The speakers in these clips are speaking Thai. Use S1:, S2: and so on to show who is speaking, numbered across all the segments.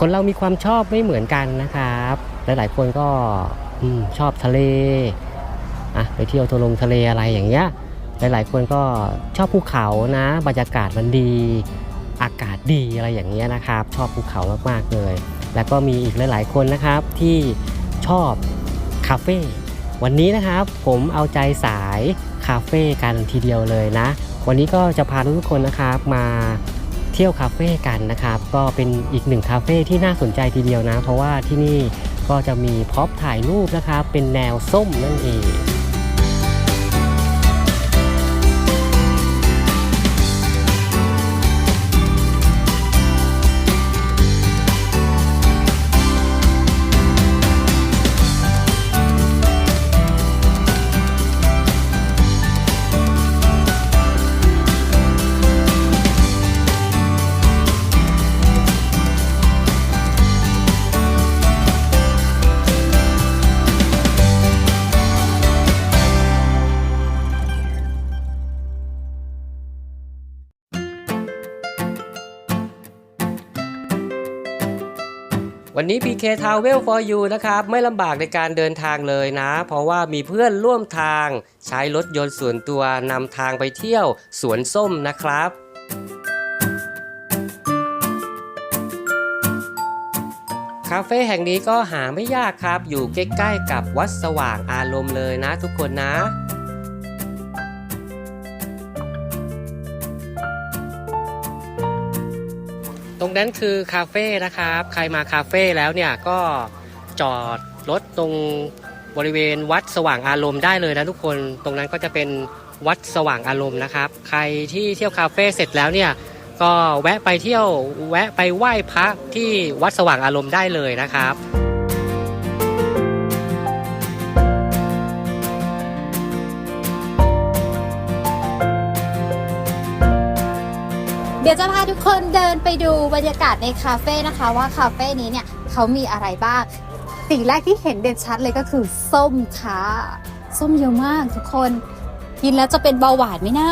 S1: คนเรามีความชอบไม่เหมือนกันนะครับ หลายๆคนก็อชอบทะเลอะไปเที่ยวทะลงทะเลอะไรอย่างเงี้ย หลายๆคนก็ชอบภูเขานะ บรรยากาศมันดี อากาศดีอะไรอย่างเงี้ยนะครับ ชอบภูเขามากๆเลย แล้วก็มีอีกหลาย ๆ คนนะครับที่ชอบคาเฟ่วันนี้นะครับผมเอาใจสายคาเฟ่กันทีเดียวเลยนะ วันนี้ก็จะพาทุกคนนะครับมา เที่ยวคาเฟ่กันนะครับ ก็เป็นอีกหนึ่งคาเฟ่ที่น่าสนใจทีเดียวนะ เพราะว่าที่นี่ก็จะมีพ็อปถ่ายรูปนะครับ เป็นแนวส้มนั่นเอง วันนี้ PK Travel for you นะครับ ไม่ลำบากในการเดินทางเลยนะ เพราะว่ามีเพื่อนร่วมทาง ใช้รถยนต์ส่วนตัวนำทางไปเที่ยวสวนส้มนะครับคาเฟ่แห่งนี้ก็หาไม่ยากครับ อยู่ใกล้ๆกับวัดสว่างอารมณ์เลยนะทุกคนนะ ตรงนั้นคือคาเฟ่นะครับ ใครมาคาเฟ่แล้วเนี่ยก็จอดรถตรงบริเวณวัดสว่างอารมณ์ได้เลยนะทุกคน ตรงนั้นก็จะเป็นวัดสว่างอารมณ์นะครับ ใครที่เที่ยวคาเฟ่เสร็จแล้วเนี่ยก็แวะไปเที่ยวแวะไปไหว้พระที่วัดสว่างอารมณ์ได้เลยนะครับ
S2: ดี๋ยวจะพาทุกคนเดินไปดูบรรยากาศในคาเฟ่นะคะว่าคาเฟ่นี้เนี่ยเขามีอะไรบ้าง สิ่งแรกที่เห็นเด่นชัดเลยก็คือส้มค่ะ ส้มเยอะมากทุกคน กินแล้วจะเป็นเบาหวานไหมนะ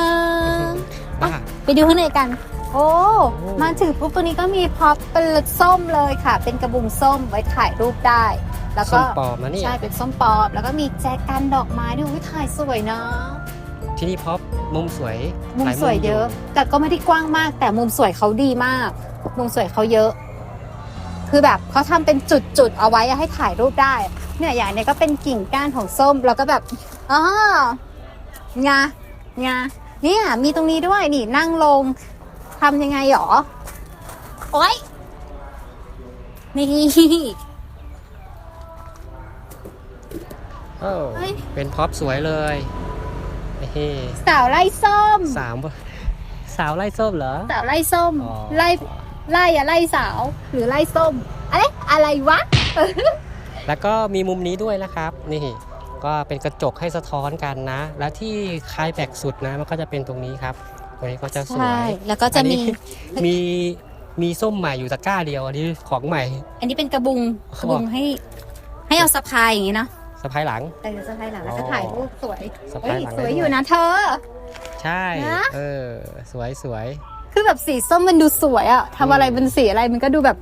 S1: บ้า
S2: ไปดูข้างในกัน โอ้ มาถึงปุ๊บตัวนี้ก็มีพร็อพเป็นส้มเลยค่ะ เป็นกระบุงส้มไว้ถ่ายรูปได้ แล้ว
S1: ส้
S2: ก็
S1: มปลอมนะเนี่ย
S2: ใช่เป็นส้มปลอม แล้วก็มีแจกันดอกไม้ด้วยอุ๊ยถ่ายสวยเนาะ
S1: ที่นี่พบมุมสวย
S2: มุม
S1: หลา
S2: สวยเยอะ แต่ก็ไม่ได้กว้างมาก แต่มุมสวยเขาดีมาก มุมสวยเขาเยอะ คือแบบเขาทำเป็นจุดๆเอาไว้ให้ถ่ายรูปได้ เนี่ยอย่างเนี้ยก็เป็นกิ่งก้านของส้มแล้วก็แบบอ๋องางาเนี่ยมีตรงนี้ด้วยนี่นั่งลงทำยังไงหรอ โอ๊ย นี่
S1: โอ้
S2: เฮ้ย
S1: เป็นพ็อปสวยเลย เฮ้
S2: สาวไล่ส้ม
S1: สามสาวไล่ส้มเหรอ
S2: สาวไล่ส้ม
S1: อ๋อ
S2: ไล่ไล่อะไล่สาว หรือไล่ส้มอะไรอะไรวะ
S1: แล้วก็มีมุมนี้ด้วยนะครับ นี่ ก็เป็นกระจกให้สะท้อนกันนะ แล้วที่คลายแบกสุดนะ มันก็จะเป็นตรงนี้ครับตรงนี้ก็จะสว
S2: ใช่
S1: ย
S2: แล้วก็จะมี
S1: อันนี้มีมีส้มใหม่อยู่ตะกร้าเดียวอันนี้ของใหม่
S2: อันนี้เป็นกระบุง กระบุงให้ ให้เอาสะพายอย่างนี้นะ
S1: สะพายหลัง
S2: เออสะพายหลังแล้วก็ถ่ายรูปสวย
S1: สะ
S2: เฮ้
S1: พาย
S2: ย
S1: หลัง
S2: สวย
S1: ได้
S2: อยู่นะเธอ
S1: ใช่
S2: นะ
S1: เออ สวยสวย
S2: คือแบบสีส้มมันดูสวยอะทำอะไรเป็นสีอะไรมันก็ดูแบบ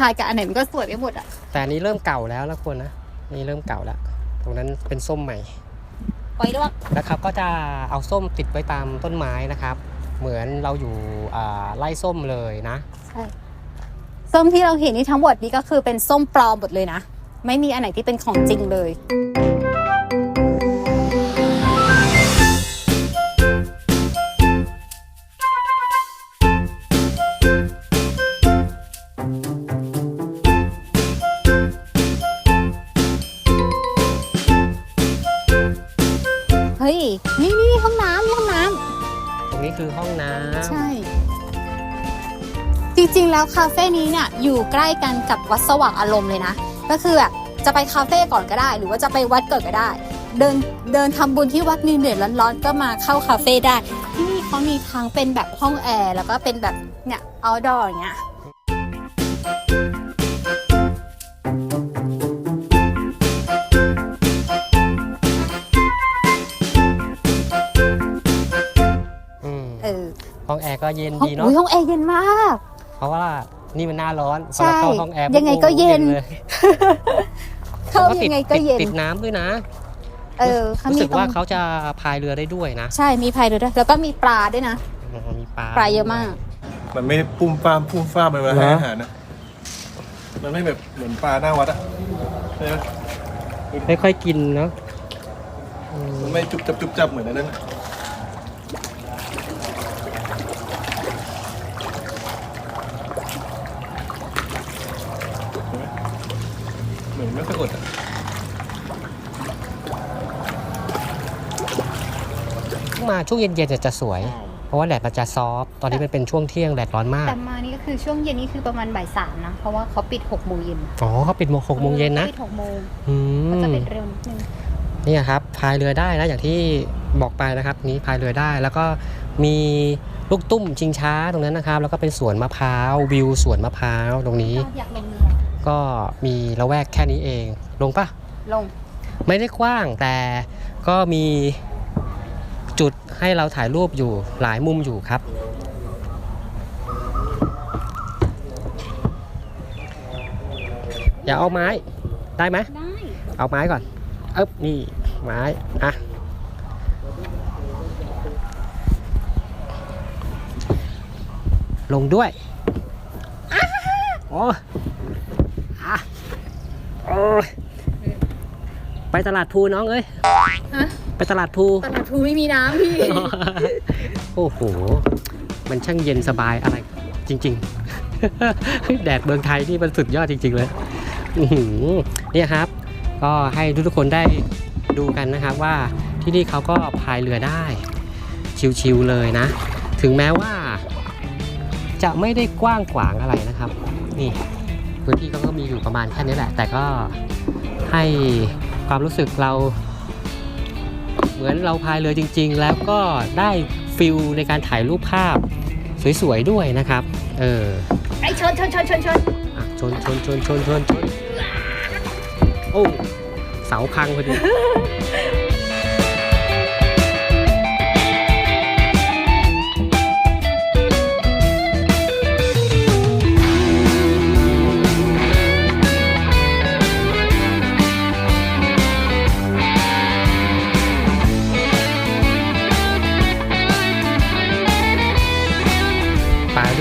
S2: ถ่ายกับอันไหนมันก็สวยไปหมดอะ
S1: แต่อันนี้เริ่มเก่าแล้วนะคนนะนี่เริ่มเก่าแล้วตรงนั้นเป็นส้มใหม่
S2: ไว้ด้วย
S1: นะครับก็จะเอาส้มติดไว้ตามต้นไม้นะครับ เหมือนเราอยู่อ่าไล่ส้มเลยนะ
S2: ใช่ส้มที่เราเห็นนี่ทั้งหมดนี่ก็คือเป็นส้มปลอมหมดเลยนะ ไม่มีอันไหนที่เป็นของจริงเลย เฮ้ย นี่นี่ห้องน้ำนี่ห้องน้ำ
S1: ตรงนี้คือห้องน้ำ
S2: ใช่ จริงๆแล้วคาเฟ่นี้เนี่ยอยู่ใกล้กันกับวัดสว่างอารมณ์เลยนะ ก็คือแบบจะไปคาเฟ่ก่อนก็ได้ หรือว่าจะไปวัดก่อนก็ได้ เดินเดินทำบุญที่วัดเหนื่อยๆร้อนๆก็มาเข้าคาเฟ่ได้ ที่นี่เขามีทั้งเป็นแบบห้องแอร์แล้วก็เป็นแบบเนี่ยเอาดอร์อย่างเงี้ย
S1: อืม
S2: เออ
S1: ห้องแอร์ก็เย็น
S2: ห้อง
S1: ดีเนาะ
S2: อุ๊ยห้องแอร์เย็นมาก
S1: เพราะว่า นี่มันหน้าร้อนพอ
S2: ใช่
S1: เราเข้าห้องแอร์
S2: ยังไงก็เย็น
S1: เลย
S2: เข้า
S1: แล้วก็
S2: ยังไง
S1: ติ
S2: ก็
S1: ด
S2: เย็น
S1: ติดน้ำด้วยนะ
S2: เออเขา
S1: รู้
S2: มี
S1: สึก
S2: ตร
S1: ว่างเขาจะพายเรือได้ด้วยนะ
S2: ใช่มีพายเรือด้วยแล้วก็มีปลาด้วยนะ
S1: อ๋อมีปลา
S2: ปลาเยอะมาก
S3: มันไม่ปุ้มฟ้ามปุ้มฟ้ามไปเวลา
S1: เหรอ
S3: ให้อาหารนะมันไม่แบบเหมือนปลาหน้าวัดอะใช่ไหม
S1: ไม่ค่อยกินเนาะอืม
S3: มันไม่จุบจับจุบจับเหมือนอันนั้นอะ เห็นไหมเหมือนไม่ค่อยอดอะ
S1: มาช่วงเย็นๆเนี่ยจะสวย เพราะว่าแดดมันจะซอฟต์ตอนนี้มันเป็นช่วงเที่ยงแดดร้อนมาก
S2: แต่มานี่ก็คือช่วงเย็นนี่คือประมาณบ่ายสามนะ เพราะว่าเขาปิดหกโมงเย็น
S1: อ๋อเขาปิดโมงหกโมงเย็นนะ
S2: ขาปิดหกโมง
S1: อื
S2: ก็จะ
S1: ม
S2: ปิดเร็วนิดนึง
S1: เนี่ยครับพายเรือได้นะอย่างที่บอกไปนะครับ นี้พายเรือได้แล้วก็มีลูกตุ้มชิงช้าตรงนั้นนะครับ แล้วก็เป็นสวนมะพร้าววิวสวนมะพร้าวตรงนี้
S2: อยากลงเรือ
S1: ก็มีละแวกแค่นี้เอง ลงปะ
S2: ลง
S1: ไม่ได้กว้างแต่ก็มีจุดให้เราถ่ายรูปอยู่หลายมุมอยู่ครับ อย่าเอาไม้ได้ไหม
S2: ได้
S1: เอาไม้ก่อนเอ๊บนี่ไม้อะลงด้วย โอ้อะ โอ้ยไปตลาดภูน้องเอ้ย
S2: ฮะ
S1: ไปตลาดภู
S2: ตลาดภูไม่มีน้ำพี่
S1: โอ้โห มันช่างเย็นสบายอะไร จริง ๆ แดดเมืองไทยนี่มันสุดยอดจริง ๆ เลยอื้อหือเนี่ยครับ ก็ให้ทุกๆคนได้ดูกันนะครับว่าที่นี่เขาก็พายเรือได้ ชิวๆเลยนะ ถึงแม้ว่า จะไม่ได้กว้างขวางอะไรนะครับ นี่ พื้นที่เขาก็มีอยู่ประมาณแค่นี้แหละ แต่ก็ให้ความรู้สึกเรา เหมือนเราพายเรือจริง ๆ แล้วก็ได้ฟิลในการถ่ายรูปภาพสวยๆด้วยนะครับ เออ
S2: ไอ้ชนชนชนชนชน
S1: อะชนชนชนชนชนชนโอ้เสาพังพอดี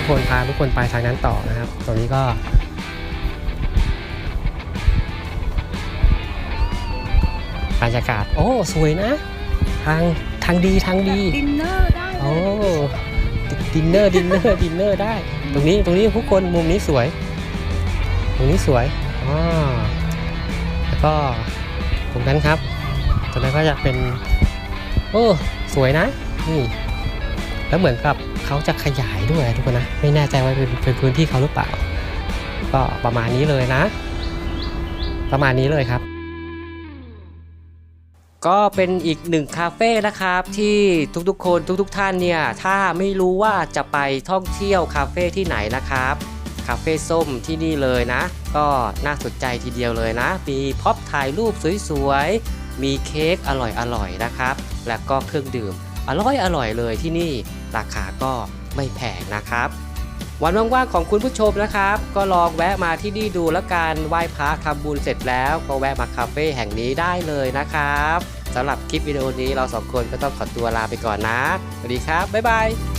S1: คนพาทุกคนไปทางนั้นต่อนะครับ ตรงนี้ก็ บรรยากาศ โอ้ สวยนะ ทางทางดีทางดี
S2: ดินเนอร์ได้
S1: โอ้ดินเนอร์ดินเนอร์ดินเนอร์ได้ ตรงนี้ตรงนี้ทุกคนมุมนี้สวย ตรงนี้สวยอ๋อแล้วก็ตรงนั้นครับตรงนั้นก็จะเป็น โอ้ สวยนะนี่แล้วเหมือนกับ เขาจะขยายด้วยทุกคนนะ ไม่แน่ใจว่าเป็นเป็นพื้นที่เขาหรือเปล่า ก็ประมาณนี้เลยนะ ประมาณนี้เลยครับ ก็เป็นอีกหนึ่งคาเฟ่นะครับ ที่ทุกๆ คนทุก ๆ ท่านเนี่ยถ้าไม่รู้ว่าจะไปท่องเที่ยวคาเฟ่ที่ไหนนะครับคาเฟ่ส้มที่นี่เลยนะ ก็น่าสนใจทีเดียวเลยนะ มีพ็อปถ่ายรูปสวยๆ มีเค้กอร่อยๆนะครับ และก็เครื่องดื่มอร่อยๆเลยที่นี่ ราคาก็ไม่แพงนะครับ วันว่างๆของคุณผู้ชมนะครับ ก็ลองแวะมาที่นี่ดูแล้วกันไหว้พระทำบุญเสร็จแล้ว ก็แวะมาคาเฟ่แห่งนี้ได้เลยนะครับสำหรับคลิปวิดีโอนี้เราสองคนก็ต้องขอตัวลาไปก่อนนะสวัสดีครับบ๊ายบาย